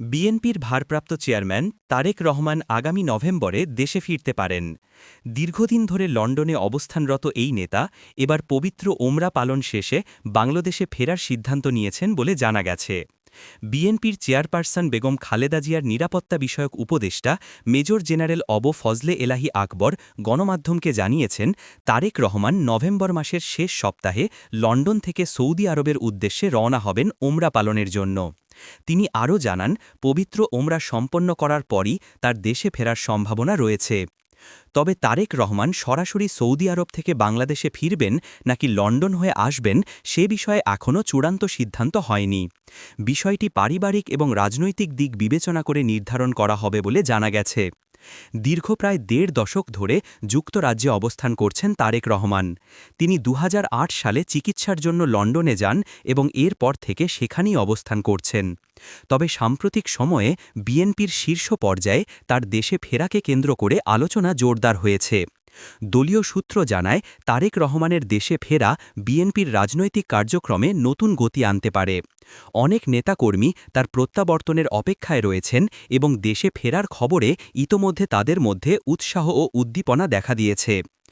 বিএনপির ভারপ্রাপ্ত চেয়ারম্যান তারেক রহমান আগামী নভেম্বরে দেশে ফিরতে পারেন। দীর্ঘদিন ধরে লন্ডনে অবস্থানরত এই নেতা এবার পবিত্র ওমরা পালন শেষে বাংলাদেশে ফেরার সিদ্ধান্ত নিয়েছেন বলে জানা গেছে। বিএনপির চেয়ারপারসন বেগম খালেদা জিয়ার নিরাপত্তা বিষয়ক উপদেষ্টা মেজর জেনারেল অব ফজলে এলাহি আকবর গণমাধ্যমকে জানিয়েছেন, তারেক রহমান নভেম্বর মাসের শেষ সপ্তাহে লন্ডন থেকে সৌদি আরবের উদ্দেশ্যে রওনা হবেন ওমরা পালনের জন্য। তিনি আরও জানান, পবিত্র ওমরা সম্পন্ন করার পরই তার দেশে ফেরার সম্ভাবনা রয়েছে। তবে তারেক রহমান সরাসরি সৌদি আরব থেকে বাংলাদেশে ফিরবেন নাকি লন্ডন হয়ে আসবেন সে বিষয়ে এখনও চূড়ান্ত সিদ্ধান্ত হয়নি। বিষয়টি পারিবারিক এবং রাজনৈতিক দিক বিবেচনা করে নির্ধারণ করা হবে বলে জানা গেছে। দীর্ঘ প্রায় দেড় দশক ধরে যুক্তরাজ্যে অবস্থান করছেন তারেক রহমান। তিনি দু হাজার আট সালে চিকিৎসার জন্য লন্ডনে যান এবং এরপর থেকে সেখানেই অবস্থান করছেন। তবে সাম্প্রতিক সময়ে বিএনপির শীর্ষ পর্যায়ে তার দেশে ফেরাকে কেন্দ্র করে আলোচনা জোরদার হয়েছে। দলীয় সূত্র জানায়, তারেক রহমানের দেশে ফেরা বিএনপির রাজনৈতিক কার্যক্রমে নতুন গতি আনতে পারে। অনেক নেতাকর্মী তার প্রত্যাবর্তনের অপেক্ষায় রয়েছেন এবং দেশে ফেরার খবরে ইতোমধ্যে তাদের মধ্যে উৎসাহ ও উদ্দীপনা দেখা দিয়েছে।